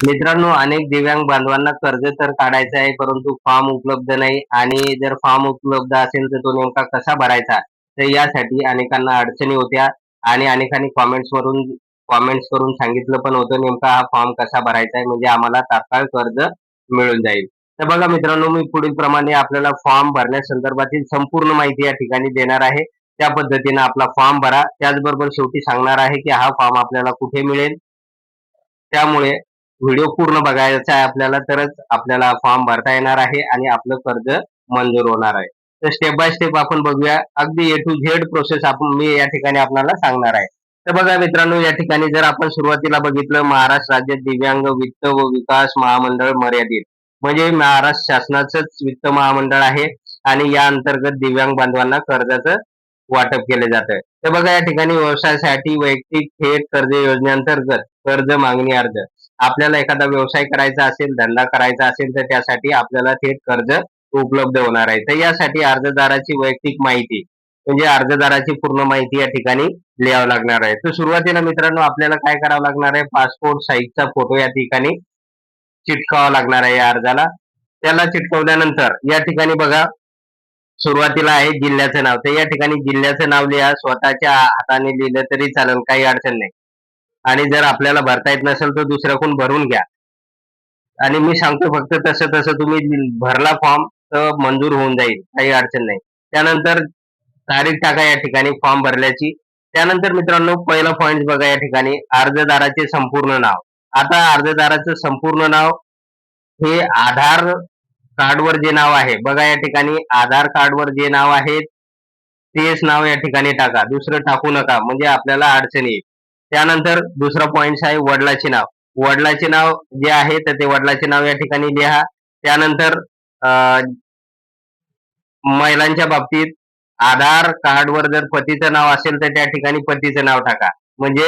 मित्रांनो अनेक दिव्यांग बांधवांना कर्ज तर काढायचं आहे परंतु फॉर्म उपलब्ध नाही. आणि जर फॉर्म उपलब्ध असेल तर तो नेमका कसा भरायचा? तर यासाठी अनेकांना अडचणी होत्या. आणि अनेकांनी कॉमेंट्स वरून कॉमेंट्स करून सांगितलं पण होतं नेमका हा फॉर्म कसा भरायचा आहे. म्हणजे आम्हाला तात्काळ कर्ज मिळून जाईल. तर बघा मित्रांनो मी पुढील प्रमाणे आपल्याला फॉर्म भरण्यासंदर्भातील संपूर्ण माहिती या ठिकाणी देणार आहे. त्या पद्धतीने आपला फॉर्म भरा. त्याचबरोबर शेवटी सांगणार आहे की हा फॉर्म आपल्याला कुठे मिळेल? त्यामुळे व्हिडिओ पूर्ण बघायचा आहे आपल्याला तरच आपल्याला फॉर्म भरता येणार आहे आणि आपलं कर्ज मंजूर होणार आहे. तर स्टेप बाय स्टेप आपण बघूया. अगदी ए टू झेड प्रोसेस आपण मी या ठिकाणी आपल्याला सांगणार आहे. तर बघा मित्रांनो या ठिकाणी जर आपण सुरुवातीला बघितलं महाराष्ट्र राज्य दिव्यांग वित्त व विकास महामंडळ मर्यादित. म्हणजे महाराष्ट्र शासनाचंच वित्त महामंडळ आहे आणि या अंतर्गत दिव्यांग बांधवांना कर्जाचं वाटप केलं जात. तर बघा या ठिकाणी व्यवसायासाठी वैयक्तिक थेट कर्ज योजनेअंतर्गत कर्ज मागणी अर्ज. आपल्याला एखादा व्यवसाय करायचा असेल धंदा करायचा असेल तर त्यासाठी आपल्याला थेट कर्ज उपलब्ध होणार आहे. तर यासाठी अर्जदाराची वैयक्तिक माहिती म्हणजे अर्जदाराची पूर्ण माहिती या ठिकाणी लिहावं लागणार आहे. तर सुरुवातीला मित्रांनो आपल्याला काय करावं लागणार आहे? पासपोर्ट साईजचा फोटो या ठिकाणी चिटकावा लागणार आहे या अर्जाला. त्याला चिटकवल्यानंतर या ठिकाणी बघा सुरुवातीला आहे जिल्ह्याचं नाव. तर या ठिकाणी जिल्ह्याचं नाव लिहा स्वतःच्या हाताने लिहिलं तरी चालेल काही अडचण नाही. आणि जर आपल्याला भरता येत नसेल तर दुसऱ्याकडून भरून घ्या. आणि मी सांगतो फक्त तसं तसं तुम्ही भरला फॉर्म तर मंजूर होऊन जाईल काही अडचण नाही. त्यानंतर तारीख टाका या ठिकाणी फॉर्म भरल्याची. त्यानंतर मित्रांनो पहिला पॉईंट बघा या ठिकाणी अर्जदाराचे संपूर्ण नाव. आता अर्जदाराचं संपूर्ण नाव हे आधार कार्डवर जे नाव आहे बघा या ठिकाणी आधार कार्डवर जे नाव आहे तेच नाव या ठिकाणी टाका. दुसरं टाकू नका म्हणजे आपल्याला अडचण येईल. त्यानंतर दुसरा पॉइंट आहे वडिलाचे नाव. वडिलाचे नाव जे आहे तर ते वडिलाचे नाव या ठिकाणी लिहा. त्यानंतर महिलांच्या बाबतीत आधार कार्डवर जर पतीचं नाव असेल तर त्या ठिकाणी पतीचं नाव टाका. म्हणजे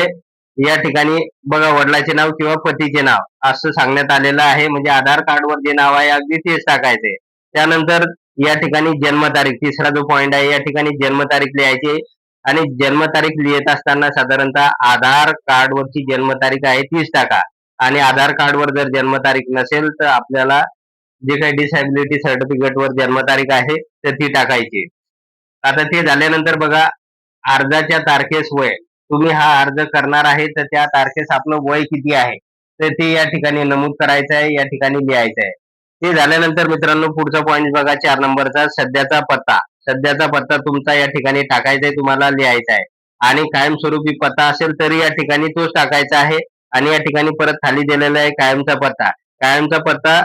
या ठिकाणी बघा वडिलाचे नाव किंवा पतीचे नाव असं सांगण्यात आलेलं आहे. म्हणजे आधार कार्डवर जे नाव आहे अगदी तेच टाकायचे. त्यानंतर या ठिकाणी जन्मतारीख तिसरा जो पॉइंट आहे या ठिकाणी जन्मतारीख लिहायची. आणि जन्मतारीख लिहित असताना साधारणतः आधार कार्डवरची जन्मतारीख आहे तीच टाका. आणि आधार कार्डवर जर जन्मतारीख नसेल तर आपल्याला जे काही डिसॅबिलिटी सर्टिफिकेटवर जन्मतारीख आहे तर ती टाकायची. आता ते झाल्यानंतर बघा अर्जाच्या तारखेस वय. तुम्ही हा अर्ज करणार आहे तर त्या तारखेस आपलं वय किती आहे? तर ते या ठिकाणी नमूद करायचं आहे या ठिकाणी लिहायचं आहे. ते झाल्यानंतर मित्रांनो पुढचा पॉईंट बघा चार नंबरचा सध्याचा पत्ता. सध्याचा पत्ता तुमचा या ठिकाणी टाकायचा आहे तुम्हाला लिहायचा आहे. आणि कायमस्वरूपी पत्ता असेल तरी या ठिकाणी तोच टाकायचा आहे आणि या ठिकाणी परत खाली दिलेला आहे कायमचा पत्ता. कायमचा पत्ता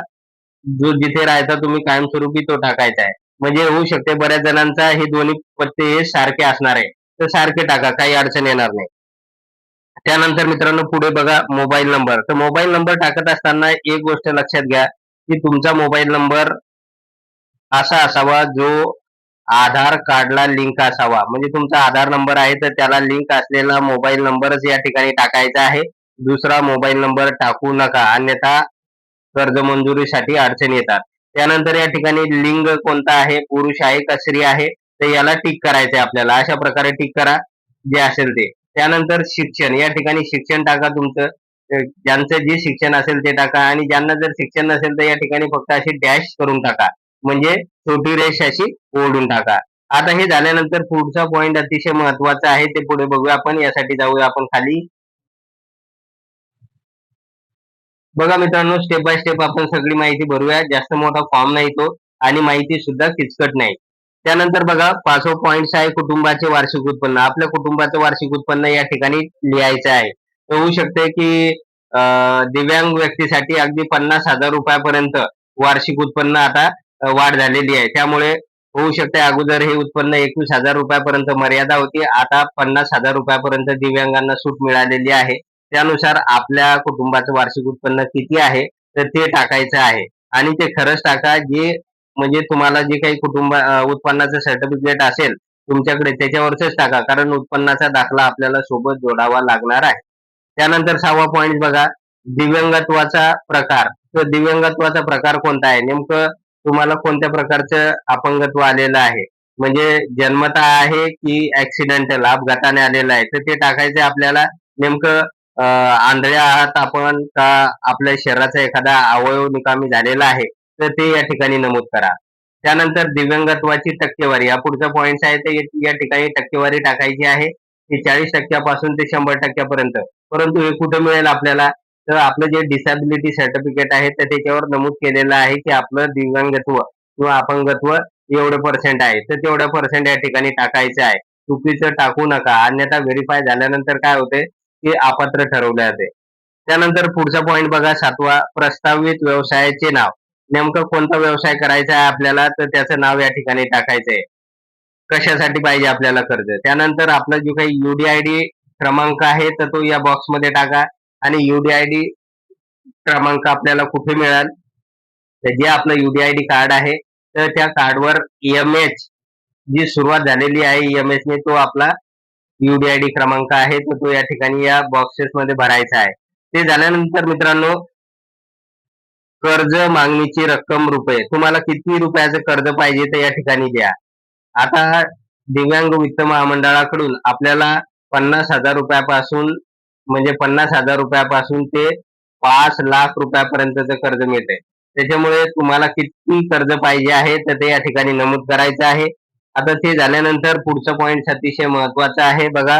जो जिथे राहायचा तुम्ही कायमस्वरूपी तो टाकायचा आहे. म्हणजे होऊ शकते बऱ्याच जणांचा हे दोन्ही पत्ते हे सारखे असणार आहे. तर सारखे टाका काही अडचण येणार नाही. त्यानंतर मित्रांनो पुढे बघा मोबाईल नंबर. तर मोबाईल नंबर टाकत असताना एक गोष्ट लक्षात घ्या की तुमचा मोबाईल नंबर असा असावा जो आधार कार्डला लिंक असावा. म्हणजे तुमचा आधार नंबर आहे तर त्याला लिंक असलेला मोबाईल नंबरच या ठिकाणी टाकायचा आहे. दुसरा मोबाईल नंबर टाकू नका. अन्यथा कर्ज मंजुरीसाठी अडचण येतात. त्यानंतर या ठिकाणी लिंग कोणता आहे पुरुष आहे का स्त्री आहे तर याला टिक करायचंय आपल्याला. अशा प्रकारे टिक करा जे असेल ते. त्यानंतर शिक्षण. या ठिकाणी शिक्षण टाका तुमचं. ज्यांचं जे शिक्षण असेल ते टाका. आणि ज्यांना जर शिक्षण नसेल तर या ठिकाणी फक्त अशी डॅश करून टाका. म्हणजे छोटी रेष अशी ओढून टाका. आता हे झाल्यानंतर पुढचा पॉइंट अतिशय महत्त्वाचा आहे ते पुढे बघूया आपण. यासाठी जाऊया आपण खाली. बघा मित्रांनो स्टेप बाय स्टेप आपण सगळी माहिती भरूया. जास्त मोठा फॉर्म नाही तो आणि माहिती सुद्धा किचकट नाही. त्यानंतर बघा पाचवा पॉइंट आहे कुटुंबाचे वार्षिक उत्पन्न. आपल्या कुटुंबाचं वार्षिक उत्पन्न या ठिकाणी लिहायचं आहे. होऊ शकते की दिव्यांग व्यक्तीसाठी अगदी पन्नास हजार रुपयापर्यंत वार्षिक उत्पन्न आता वाढ झालेली आहे. त्यामुळे होऊ शकते अगोदर हे उत्पन्न एकवीस हजार रुपयापर्यंत मर्यादा होती. आता पन्नास हजार रुपयापर्यंत दिव्यांगांना सूट मिळालेली आहे. त्यानुसार आपल्या कुटुंबाचं वार्षिक उत्पन्न किती आहे? तर ते टाकायचं आहे. आणि ते खरंच टाका जे म्हणजे तुम्हाला जे काही कुटुंब उत्पन्नाचं सर्टिफिकेट असेल तुमच्याकडे त्याच्यावरच टाका. कारण उत्पन्नाचा दाखला आपल्याला सोबत जोडावा लागणार आहे. त्यानंतर सहावा पॉईंट बघा. दिव्यांगत्वाचा प्रकार. तर दिव्यांगत्वाचा प्रकार कोणता आहे? नेमकं तुम्हाला कोणत्या प्रकारचं अपंगत्व आलेलं आहे? म्हणजे जन्मता आहे की ऍक्सिडेंटल अपघाताने आलेलं आहे? तर ते टाकायचं आपल्याला. नेमकं आंधळ्या आहात आपण का आपल्या शरीराचा एखादा अवयव निकामी झालेला आहे? तर ते या ठिकाणी नमूद करा. त्यानंतर दिव्यांगत्वाची टक्केवारी. हा पुढचा पॉईंट आहे ते या ठिकाणी टक्केवारी टाकायची आहे. ती चाळीस टक्क्यापासून ते शंभर टक्क्यापर्यंत. परंतु हे कुठं मिळेल आपल्याला? तर आपलं जे डिसॅबिलिटी सर्टिफिकेट आहे तर त्याच्यावर नमूद केलेलं आहे की आपलं दिव्यांगत्व किंवा अपंगत्व एवढं पर्सेंट आहे. तर तेवढं पर्सेंट या ठिकाणी टाकायचं आहे. चुकीचं टाकू नका. अन्यथा व्हेरीफाय झाल्यानंतर काय होते? की अपात्र ठरवले जाते. त्यानंतर पुढचा पॉईंट बघा सातवा प्रस्तावित व्यवसायाचे नाव. नेमकं कोणता व्यवसाय करायचा आहे आपल्याला? तर त्याचं नाव या ठिकाणी टाकायचं आहे. कशासाठी पाहिजे आपल्याला कर्ज? त्यानंतर आपला जो काही युडीआयडी क्रमांक आहे तर तो या बॉक्समध्ये टाका. आणि युडीआयडी क्रमांक आपल्याला कुठे मिळेल? तर जे आपलं युडीआयडी कार्ड आहे तर त्या कार्डवर एम एच जी सुरुवात झालेली आहे एम एच ने तो आपला युडीआयडी क्रमांक आहे तर तो या ठिकाणी या बॉक्सेस मध्ये भरायचा आहे. ते झाल्यानंतर मित्रांनो कर्ज मागणीची रक्कम रुपये. तुम्हाला किती रुपयाचं कर्ज पाहिजे तर या ठिकाणी द्या. आता दिव्यांग वित्त महामंडळाकडून आपल्याला पन्नास हजार रुपयापासून म्हणजे पन्नास हजार रुपयापासून ते पाच लाख रुपयापर्यंतचं कर्ज मिळते त्याच्यामुळे तुम्हाला किती कर्ज पाहिजे आहे तर ते या ठिकाणी नमूद करायचं आहे. आता ते झाल्यानंतर पुढचं पॉईंट अतिशय महत्त्वाचा आहे. बघा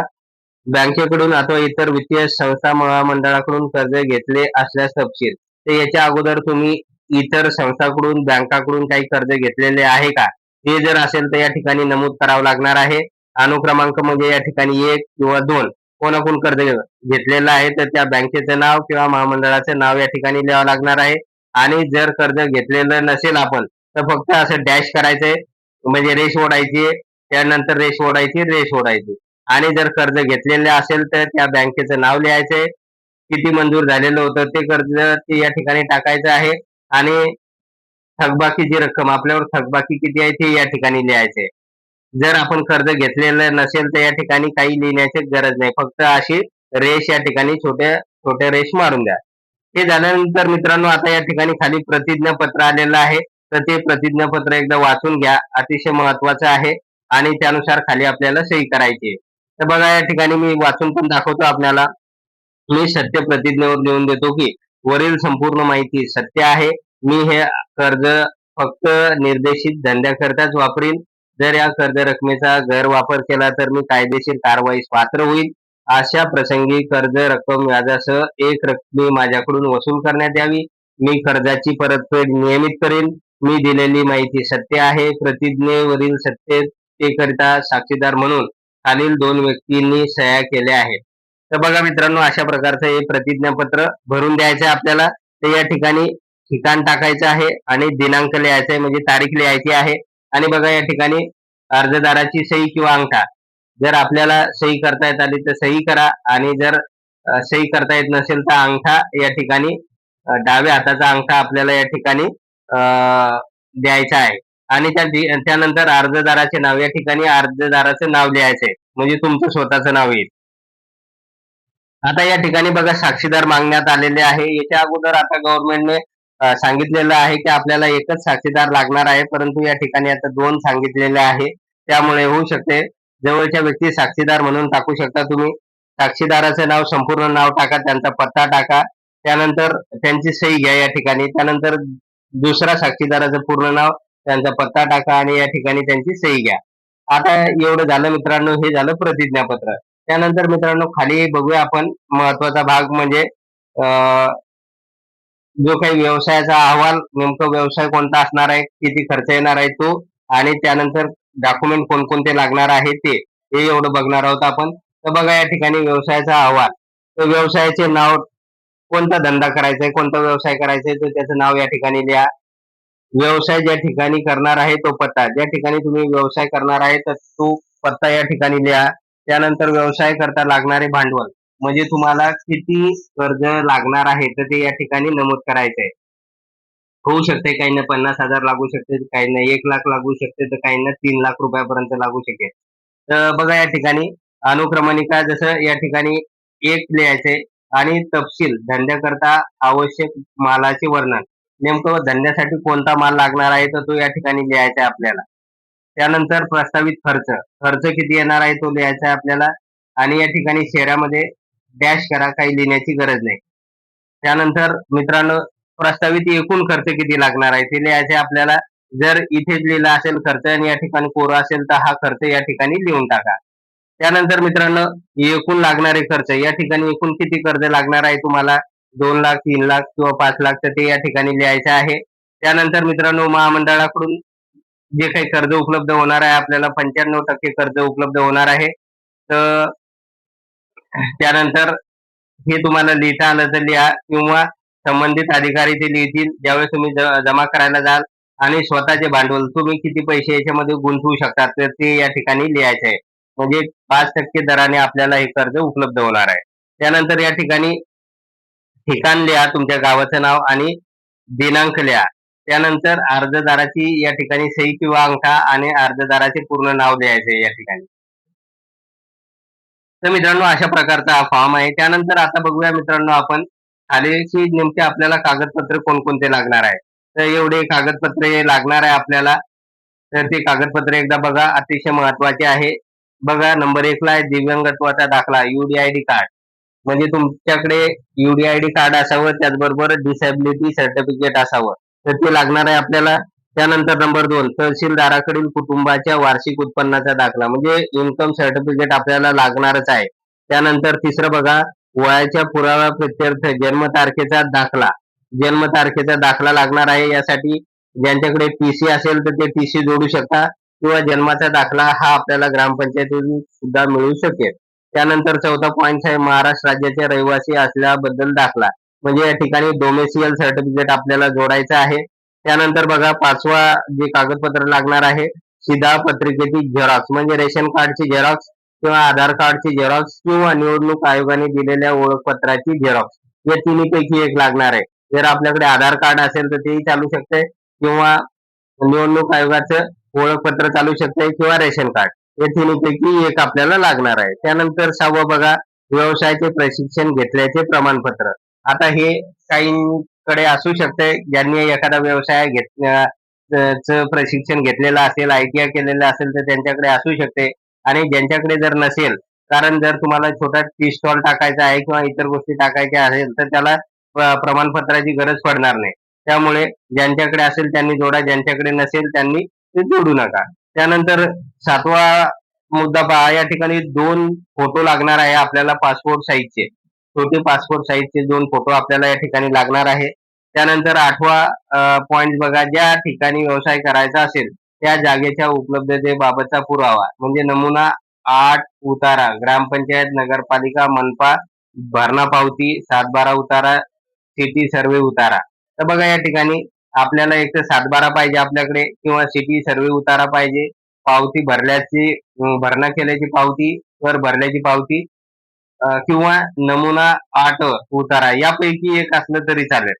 बँकेकडून अथवा इतर वित्तीय संस्था महामंडळाकडून कर्ज घेतले असल्यास तपशील. तर याच्या अगोदर तुम्ही इतर संस्थाकडून बँकाकडून काही कर्ज घेतलेले आहे का? हे जर असेल तर या ठिकाणी नमूद करावं लागणार आहे. अनुक्रमांक म्हणजे या ठिकाणी एक किंवा दोन. कोणाकडून कर्ज घेतलेलं आहे तर त्या बँकेचं नाव किंवा महामंडळाचं नाव या ठिकाणी लिहावं लागणार आहे. आणि जर कर्ज घेतलेलं नसेल आपण तर फक्त असं डॅश करायचंय म्हणजे रेश ओढायची त्यानंतर रेश ओढायची रेश ओढायची. आणि जर कर्ज घेतलेले असेल तर त्या बँकेचं नाव लिहायचंय. किती मंजूर झालेलं होतं ते कर्ज ते या ठिकाणी टाकायचं आहे. आणि थकबाकीची रक्कम आपल्यावर थकबाकी किती आहे ते या ठिकाणी लिहायचे जर आपण कर्ज घेतलेलं नसेल तर या ठिकाणी काही लिहिण्याची गरज नाही. फक्त अशी रेष या ठिकाणी छोट्या छोट्या रेष मारून द्या. हे झाल्यानंतर मित्रांनो आता या ठिकाणी खाली प्रतिज्ञापत्र आलेलं आहे. तर ते प्रतिज्ञापत्र एकदा वाचून घ्या. अतिशय महत्वाचं आहे आणि त्यानुसार खाली आपल्याला सही करायची तर बघा या ठिकाणी मी वाचून पण दाखवतो आपल्याला. मी सत्य प्रतिज्ञेवर लिहून देतो की वरील संपूर्ण माहिती सत्य आहे. मी हे कर्ज फक्त निर्देशित धंद्याकरताच वापरीन. जर या कर्ज रकमेचा गैरवापर केला तर मी कायदेशीर कारवाईस पात्र होईल. अशा प्रसंगी कर्ज रक्कम व्याजासह एक रकमी माझ्याकडून वसूल करण्यात यावी. मी कर्जाची परतफेड नियमित करेन. मी दिलेली माहिती सत्य आहे. प्रतिज्ञेवरील सत्यतेकरिता साक्षीदार म्हणून खालील दोन व्यक्तींनी सह्या केल्या आहेत. तर बघा मित्रांनो अशा प्रकारचं हे प्रतिज्ञापत्र भरून द्यायचं आहे आपल्याला. तर या ठिकाणी ठिकाण टाकायचं आहे आणि दिनांक लिहायचा आहे म्हणजे तारीख लिहायची आहे. आणि बघा या ठिकाणी अर्जदाराची सही किंवा अंगठा. जर आपल्याला सही करता येत आली तर सही करा आणि जर सही करता येत नसेल तर अंगठा या ठिकाणी डाव्या हाताचा अंगठा आपल्याला या ठिकाणी द्यायचा आहे. आणि त्या त्यानंतर अर्जदाराचे नाव या ठिकाणी अर्जदाराचं नाव लिहायचे म्हणजे तुमचं स्वतःचं नाव येईल. आता या ठिकाणी बघा साक्षीदार मागण्यात आलेले आहे. याच्या अगोदर आता गव्हर्नमेंटने सांगितलेलं आहे की आपल्याला एकच साक्षीदार लागणार आहे परंतु या ठिकाणी आता दोन सांगितलेले आहे. त्यामुळे होऊ शकते. जवळच्या व्यक्ती साक्षीदार म्हणून टाकू शकता तुम्ही. साक्षीदाराचं नाव संपूर्ण नाव टाका त्यांचा पत्ता टाका. त्यानंतर त्यांची सही घ्या या ठिकाणी. त्यानंतर दुसरा साक्षीदाराचं पूर्ण नाव त्यांचा पत्ता टाका आणि या ठिकाणी त्यांची सही घ्या. आता एवढं झालं मित्रांनो हे झालं प्रतिज्ञापत्र. त्यानंतर मित्रांनो खाली बघूया आपण महत्त्वाचा भाग म्हणजे जो काही व्यवसायाचा अहवाल नेमका व्यवसाय कोणता असणार आहे किती खर्च येणार आहे तो आणि त्यानंतर डॉक्युमेंट कोणकोणते लागणार आहे ते हे एवढं बघणार आहोत आपण. तर बघा या ठिकाणी व्यवसायाचा अहवाल. तर व्यवसायाचे नाव कोणता धंदा करायचा आहे कोणता व्यवसाय करायचा आहे तर त्याचं नाव या ठिकाणी लिहा. व्यवसाय ज्या ठिकाणी करणार आहे तो पत्ता. ज्या ठिकाणी तुम्ही व्यवसाय करणार आहे तर तो पत्ता या ठिकाणी लिहा. त्यानंतर व्यवसाय करता लागणारे भांडवल. म्हणजे तुम्हाला किती कर्ज लागणार आहे तर ते या ठिकाणी नमूद करायचं आहे होऊ शकते काहींना पन्नास हजार लागू शकते काहींना एक लाख लागू शकते तर काहींना तीन लाख रुपयापर्यंत लागू शकेल. तर बघा या ठिकाणी अनुक्रमणिका जसं या ठिकाणी एक लिहायचे आणि तपशील धंद्याकरता आवश्यक मालाचे वर्णन. नेमकं धंद्यासाठी कोणता माल लागणार आहे तर तो या ठिकाणी लिहायचा आहे आपल्याला. त्यानंतर प्रस्तावित खर्च. खर्च किती येणार आहे तो लिहायचा आहे आपल्याला. आणि या ठिकाणी शहरामध्ये डॅश करा काही लिहिण्याची गरज नाही. त्यानंतर मित्रांनो प्रस्तावित एकूण खर्च किती लागणार आहे? ते लिहायचे आपल्याला. जर इथेच लिहिला असेल खर्च आणि या ठिकाणी कोरा असेल तर हा खर्च या ठिकाणी लिहून टाका. त्यानंतर मित्रांनो एकूण लागणारे खर्च. या ठिकाणी एकूण किती कर्ज लागणार आहे तुम्हाला? दोन लाख तीन लाख किंवा पाच लाख तर ते या ठिकाणी लिहायचं आहे. त्यानंतर मित्रांनो महामंडळाकडून जे काही कर्ज उपलब्ध होणार आहे आपल्याला पंच्याण्णव टक्के कर्ज उपलब्ध होणार आहे. तर त्यानंतर हे तुम्हाला लिहिता आलं तर लिहा किंवा संबंधित अधिकारी ते लिहितील. ज्यावेळेस तुम्ही जमा करायला जाल आणि स्वतःचे भांडवल तुम्ही किती पैसे याच्यामध्ये गुंतवू शकता तर ते या ठिकाणी लिहायचे आहे. म्हणजे पाच टक्के दराने आपल्याला हे कर्ज उपलब्ध होणार आहे. त्यानंतर या ठिकाणी ठिकाण लिहा तुमच्या गावाचं नाव आणि दिनांक लिहा. त्यानंतर अर्जदाराची या ठिकाणी सही किंवा अंगठा आणि अर्जदाराचे पूर्ण नाव लिहायचे या ठिकाणी. तर मित्रांनो अशा प्रकारचा हा फॉर्म आहे. त्यानंतर आता बघूया मित्रांनो आपण खालीची नेमके आपल्याला कागदपत्र कोणकोणते लागणार आहे. तर एवढे कागदपत्रे लागणार आहे आपल्याला. तर ते कागदपत्र एकदा बघा अतिशय महत्त्वाचे आहे. बघा नंबर एकला आहे दिव्यांगत्वाचा दाखला युडीआयडी कार्ड म्हणजे तुमच्याकडे युडीआयडी कार्ड असावं त्याचबरोबर डिसेबिलिटी सर्टिफिकेट असावं. तर ते लागणार आहे आपल्याला. त्यानंतर नंबर दोन तहसीलदाराकडील कुटुंबाच्या वार्षिक उत्पन्नाचा दाखला. म्हणजे इन्कम सर्टिफिकेट आपल्याला लागणारच आहे. त्यानंतर तिसरं बघा वयाच्या पुराव्या प्रत्यर्थ जन्मतारखेचा दाखला. जन्मतारखेचा दाखला लागणार आहे. यासाठी ज्यांच्याकडे टीसी असेल तर ते टीसी जोडू शकता किंवा जन्माचा दाखला हा आपल्याला ग्रामपंचायतीतून सुद्धा मिळू शकेल. त्यानंतर चौथा पॉईंट आहे महाराष्ट्र राज्याचे रहिवासी असल्याबद्दल दाखला. म्हणजे या ठिकाणी डोमेसियल सर्टिफिकेट आपल्याला जोडायचं आहे. त्यानंतर बघा पाचवा जे कागदपत्र लागणार आहे शिधा पत्रिकेची झेरॉक्स म्हणजे रेशन कार्डची झेरॉक्स किंवा आधार कार्डची झेरॉक्स किंवा निवडणूक आयोगाने दिलेल्या ओळखपत्राची झेरॉक्स या तिन्हीपैकी एक लागणार आहे. जर आपल्याकडे आधार कार्ड असेल तर तेही चालू शकते किंवा निवडणूक आयोगाचं ओळखपत्र चालू शकते किंवा रेशन कार्ड. या तिन्हीपैकी एक आपल्याला लागणार आहे. त्यानंतर सहावं बघा व्यवसायाचे प्रशिक्षण घेतल्याचे प्रमाणपत्र. आता हे कडे असू शकते. ज्यांनी एखादा व्यवसाय घेतल्या प्रशिक्षण घेतलेलं असेल आयटीआय केलेलं असेल तर त्यांच्याकडे असू शकते. आणि ज्यांच्याकडे जर नसेल कारण जर तुम्हाला छोटा टी स्टॉल टाकायचा आहे किंवा इतर गोष्टी टाकायच्या असेल तर त्याला प्रमाणपत्राची गरज पडणार नाही. त्यामुळे ज्यांच्याकडे असेल त्यांनी जोडा. ज्यांच्याकडे नसेल त्यांनी ते जोडू नका. त्यानंतर सातवा मुद्दा पहा. या ठिकाणी दोन फोटो लागणार आहे आपल्याला पासपोर्ट साईजचे छोटे पासपोर्ट साईजचे दोन फोटो आपल्याला या ठिकाणी लागणार आहे. त्यानंतर आठवा पॉइंट बघा ज्या ठिकाणी व्यवसाय करायचा असेल त्या जागेच्या उपलब्धतेबाबतचा पुरावा. म्हणजे नमुना आठ उतारा ग्रामपंचायत नगरपालिका मनपा भरणा पावती सातबारा उतारा सिटी सर्वे उतारा. तर बघा या ठिकाणी आपल्याला एक तर सातबारा पाहिजे आपल्याकडे किंवा सिटी सर्वे उतारा पाहिजे. पावती भरल्याची भरणा केल्याची पावती वर भरल्याची पावती किंवा नमुना आठ उतारा. यापैकी एक असलं तरी चालेल.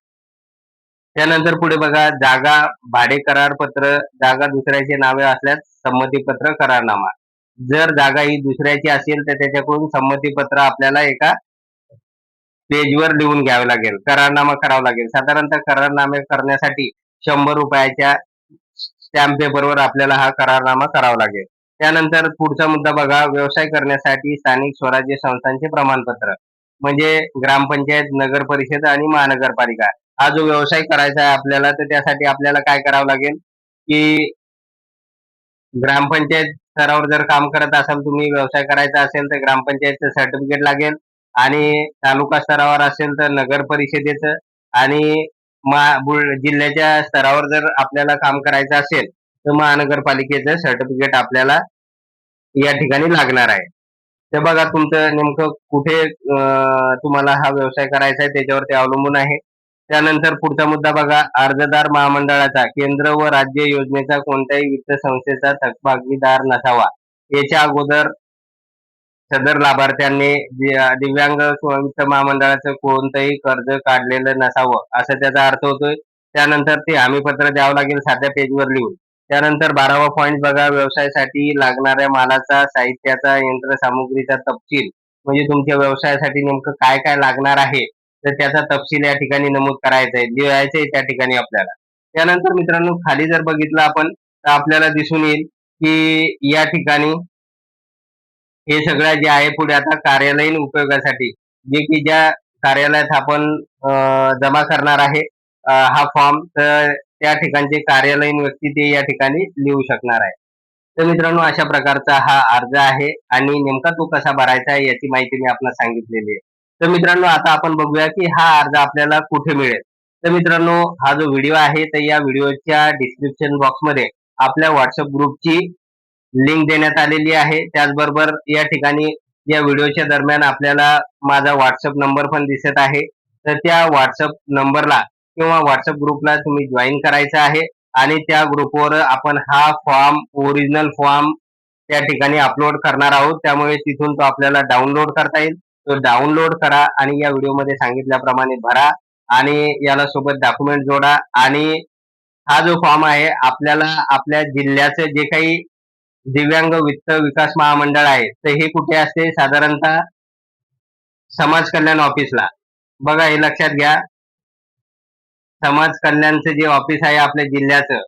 त्यानंतर पुढे बघा जागा भाडे करार पत्र जागा दुसऱ्याचे नावे असल्यास संमतीपत्र करारनामा. जर जागा ही दुसऱ्याची असेल तर त्याच्याकडून संमतीपत्र आपल्याला एका पेजवर लिहून घ्यावे लागेल. करारनामा करावा लागेल. साधारणतः करारनामे करण्यासाठी शंभर रुपयाच्या स्टॅम्प पेपरवर आपल्याला हा करारनामा करावा लागेल. त्यानंतर पुढचा मुद्दा बघा व्यवसाय करण्यासाठी स्थानिक स्वराज्य संस्थांचे प्रमाणपत्र. म्हणजे ग्रामपंचायत नगर परिषद आणि महानगरपालिका. हा जो व्यवसाय करायचा आहे आपल्याला तर त्यासाठी आपल्याला काय करावं लागेल? की ग्रामपंचायत स्तरावर जर काम करत असाल तुम्ही व्यवसाय करायचा असेल तर ग्रामपंचायतचं सर्टिफिकेट लागेल आणि तालुका स्तरावर असेल तर नगर परिषदेचं आणि जिल्ह्याच्या स्तरावर जर आपल्याला काम करायचं असेल तर महानगरपालिकेचं सर्टिफिकेट आपल्याला या ठिकाणी लागणार आहे. तर बघा तुमचं नेमकं कुठे तुम्हाला हा व्यवसाय करायचा आहे त्याच्यावर ते अवलंबून आहे. त्यानंतर पुढचा मुद्दा बघा. अर्जदार महामंडळाचा केंद्र व राज्य योजनेचा कोणत्याही वित्त संस्थेचा थकभागीदार नसावा. याच्या अगोदर सदर लाभार्थ्यांनी दिव्यांग वित्त महामंडळाचं कोणतंही कर्ज काढलेलं नसावं असं त्याचा अर्थ होतोय. त्यानंतर ते हमीपत्र द्यावं लागेल साध्या पेजवर लिहून. त्यानंतर बारावा पॉईंट बघा व्यवसायासाठी लागणाऱ्या मालाचा साहित्याचा यंत्रसामुग्रीचा तपशील. म्हणजे तुमच्या व्यवसायासाठी नेमकं काय काय लागणार आहे? तर त्याचा तपशील या ठिकाणी नमूद करायचा आहे. लिहायचं आहे त्या ठिकाणी आपल्याला. त्यानंतर मित्रांनो खाली जर बघितलं आपण तर आपल्याला दिसून येईल की या ठिकाणी हे सगळं जे आहे पुढे आता कार्यालयीन उपयोगासाठी जे की ज्या कार्यालयात आपण अं, जमा करणार आहे हा फॉर्म तर त्या ठिकाणचे कार्यालयीन व्यक्ती ते या ठिकाणी लिहू शकणार आहे. तर मित्रांनो अशा प्रकारचा हा अर्ज आहे आणि नेमका तो कसा भरायचा आहे याची माहिती मी आपल्याला सांगितलेली आहे. तर मित्रांनो आता आपण बघूया की हा अर्ज आपल्याला कुठे मिळेल. तर मित्रांनो हा जो व्हिडिओ आहे तर या व्हिडिओच्या डिस्क्रिप्शन बॉक्समध्ये आपल्या व्हॉट्सअप ग्रुपची लिंक देण्यात आलेली आहे. त्याचबरोबर या ठिकाणी या व्हिडिओच्या दरम्यान आपल्याला माझा व्हॉट्सअप नंबर पण दिसत आहे. तर त्या व्हॉट्सअप नंबरला किंवा व्हॉट्सअप ग्रुपला तुम्ही जॉईन करायचं आहे आणि त्या ग्रुपवर आपण हा फॉर्म ओरिजिनल फॉर्म त्या ठिकाणी अपलोड करणार आहोत. त्यामुळे तिथून तो आपल्याला डाउनलोड करता येईल. तो डाउनलोड करा आणि या व्हिडिओमध्ये सांगितल्याप्रमाणे भरा आणि याला सोबत डॉक्युमेंट जोडा आणि हा जो फॉर्म आहे आपल्याला आपल्या जिल्ह्याचे जे काही दिव्यांग वित्त विकास महामंडळ आहे तर हे कुठे असते? साधारणतः समाज कल्याण ऑफिसला बघा हे लक्षात घ्या. समाज कल्याणचं जे ऑफिस आहे आपल्या जिल्ह्याचं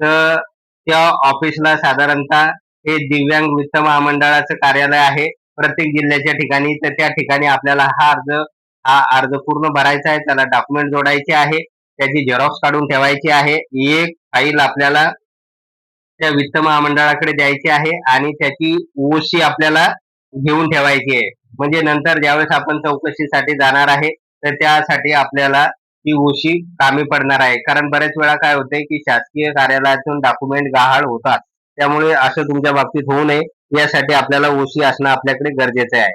तर त्या ऑफिसला साधारणतः हे दिव्यांग वित्त महामंडळाचं कार्यालय आहे. प्रत्येक जिल्ह्याच्या ठिकाणी तर त्या ठिकाणी आपल्याला हा अर्ज हा अर्ज पूर्ण भरायचा आहे. त्याला डॉक्युमेंट जोडायचे आहे. त्याची झेरॉक्स काढून ठेवायची आहे. एक फाईल आपल्याला त्या वित्त महामंडळाकडे द्यायची आहे आणि त्याची ओशी आपल्याला घेऊन ठेवायची आहे. म्हणजे नंतर ज्यावेळेस आपण चौकशीसाठी जाणार आहे तर त्यासाठी आपल्याला ती ओशी कामी पडणार आहे. कारण बऱ्याच वेळा काय होतंय की शासकीय कार्यालयातून डॉक्युमेंट गहाळ होतात. त्यामुळे असं तुमच्या बाबतीत होऊ नये. यासाठी आपल्याला ओशी असणं आपल्याकडे गरजेचं आहे.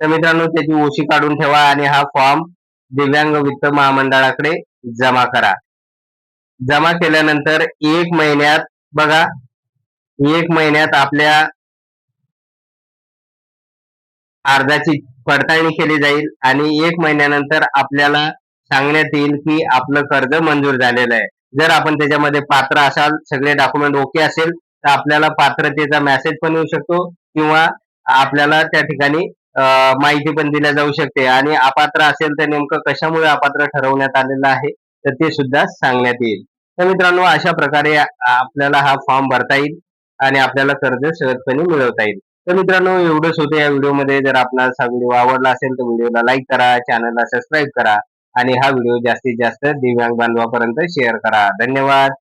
तर मित्रांनो त्याची ओशी काढून ठेवा आणि हा फॉर्म दिव्यांग वित्त महामंडळाकडे जमा करा. जमा केल्यानंतर एक महिन्यात बघा एक महिन्यात आपल्या अर्जाची पडताळणी केली जाईल आणि एक महिन्यानंतर आपल्याला सांगण्यात येईल की आपलं कर्ज मंजूर झालेलं आहे. जर आपण त्याच्यामध्ये पात्र असाल सगळे डॉक्युमेंट ओके असेल तर आपल्याला पात्रतेचा मेसेज पण येऊ शकतो किंवा आपल्याला त्या ठिकाणी माहिती पण दिल्या जाऊ शकते. आणि अपात्र असेल तर नेमकं कशामुळे अपात्र ठरवण्यात आलेलं आहे तर ते सुद्धा सांगण्यात येईल. तर मित्रांनो अशा प्रकारे आपल्याला हा फॉर्म भरता येईल आणि आपल्याला कर्ज सहजपणे मिळवता येईल. तर मित्रांनो एवढंच होतं या व्हिडिओमध्ये. जर आपणास हा व्हिडिओ आवडला असेल तर व्हिडिओला लाईक करा चॅनलला सबस्क्राईब करा आणि हा व्हिडिओ जास्तीत जास्त दिव्यांग बांधवापर्यंत शेअर करा. धन्यवाद.